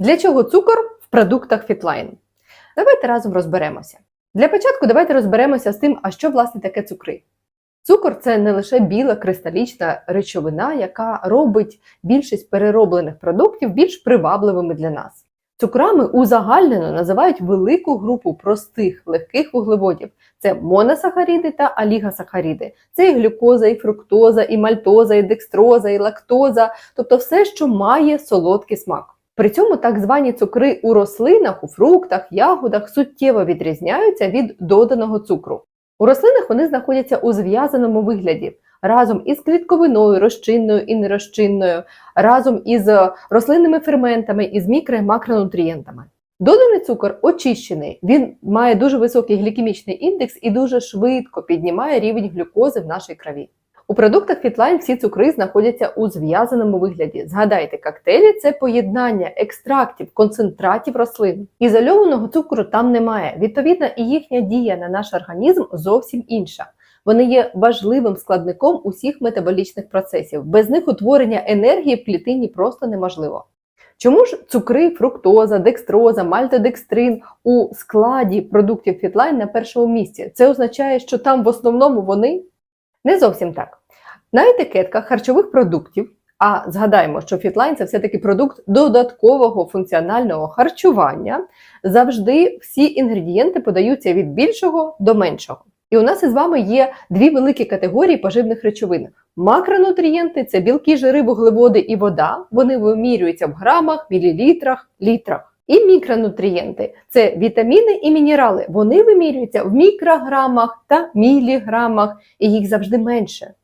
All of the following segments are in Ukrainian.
Для чого цукор в продуктах Fitline? Давайте разом розберемося. Для початку давайте розберемося з тим, а що власне таке цукри. Цукор це не лише біла кристалічна речовина, яка робить більшість перероблених продуктів більш привабливими для нас. Цукрами узагальнено називають велику групу простих легких вуглеводів. Це моносахаріди та алігосахаріди. Це і глюкоза, і фруктоза, і мальтоза, і декстроза, і лактоза, тобто все, що має солодкий смак. При цьому так звані цукри у рослинах, у фруктах, ягодах суттєво відрізняються від доданого цукру. У рослинах вони знаходяться у зв'язаному вигляді разом із клітковиною, розчинною і нерозчинною, разом із рослинними ферментами, із мікро і макронутрієнтами. Доданий цукор очищений, він має дуже високий глікемічний індекс і дуже швидко піднімає рівень глюкози в нашій крові. У продуктах Fitline всі цукри знаходяться у зв'язаному вигляді. Згадайте, коктейлі це поєднання екстрактів, концентратів рослин. Ізольованого цукру там немає. Відповідно, і їхня дія на наш організм зовсім інша. Вони є важливим складником усіх метаболічних процесів. Без них утворення енергії в клітині просто неможливо. Чому ж цукри, фруктоза, декстроза, мальтодекстрин у складі продуктів Fitline на першому місці? Це означає, що там в основному вони не зовсім так. На етикетках харчових продуктів, а згадаємо, що Fitline – це все-таки продукт додаткового функціонального харчування, завжди всі інгредієнти подаються від більшого до меншого. І у нас із вами є дві великі категорії поживних речовин. Макронутрієнти це білки, жири, вуглеводи і вода. Вони вимірюються в грамах, мілілітрах, літрах. І мікронутрієнти це вітаміни і мінерали. Вони вимірюються в мікрограмах та міліграмах, і їх завжди менше.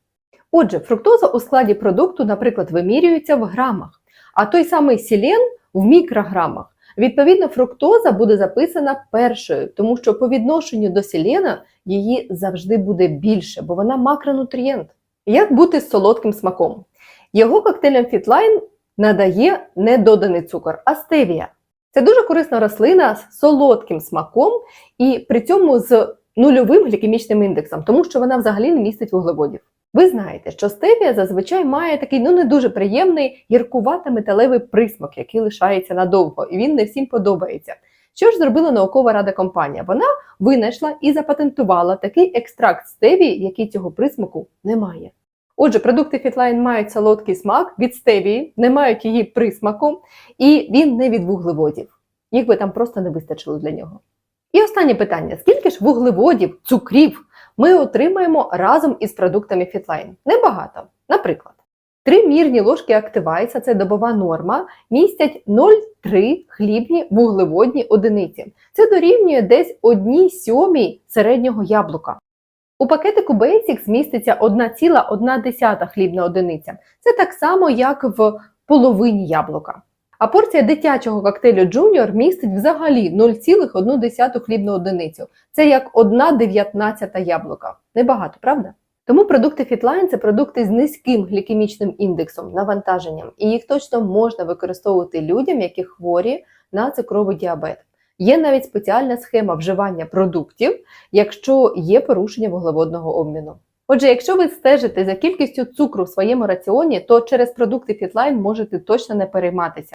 Отже, фруктоза у складі продукту, наприклад, вимірюється в грамах, а той самий селен в мікрограмах. Відповідно, фруктоза буде записана першою, тому що по відношенню до селена її завжди буде більше, бо вона макронутрієнт. Як бути з солодким смаком? Його коктейлям Fitline надає не доданий цукор, а стевія. Це дуже корисна рослина з солодким смаком і при цьому з нульовим глікемічним індексом, тому що вона взагалі не містить вуглеводів. Ви знаєте, що стевія зазвичай має такий ну не дуже приємний гіркувато металевий присмак, який лишається надовго, і він не всім подобається. Що ж зробила наукова рада компанія? Вона винайшла і запатентувала такий екстракт стевії, який цього присмаку не має. Отже, продукти Fitline мають солодкий смак від стевії, не мають її присмаку, і він не від вуглеводів. Їх би там просто не вистачило для нього. І останнє питання: скільки ж вуглеводів, цукрів ми отримаємо разом із продуктами Fitline? Небагато. Наприклад, три мірні ложки активайса, це добова норма, містять 0,3 хлібні вуглеводні одиниці. Це дорівнює десь 1 сьомій середнього яблука. У пакетику Basics міститься 1,1 хлібна одиниця. Це так само, як в половині яблука. А порція дитячого коктейлю Junior містить взагалі 0,1 хлібну одиницю. Це як 1,19 яблука. Небагато, правда? Тому продукти Fitline – це продукти з низьким глікемічним індексом, навантаженням, і їх точно можна використовувати людям, які хворі на цукровий діабет. Є навіть спеціальна схема вживання продуктів, якщо є порушення вуглеводного обміну. Отже, якщо ви стежите за кількістю цукру в своєму раціоні, то через продукти Fitline можете точно не перейматися.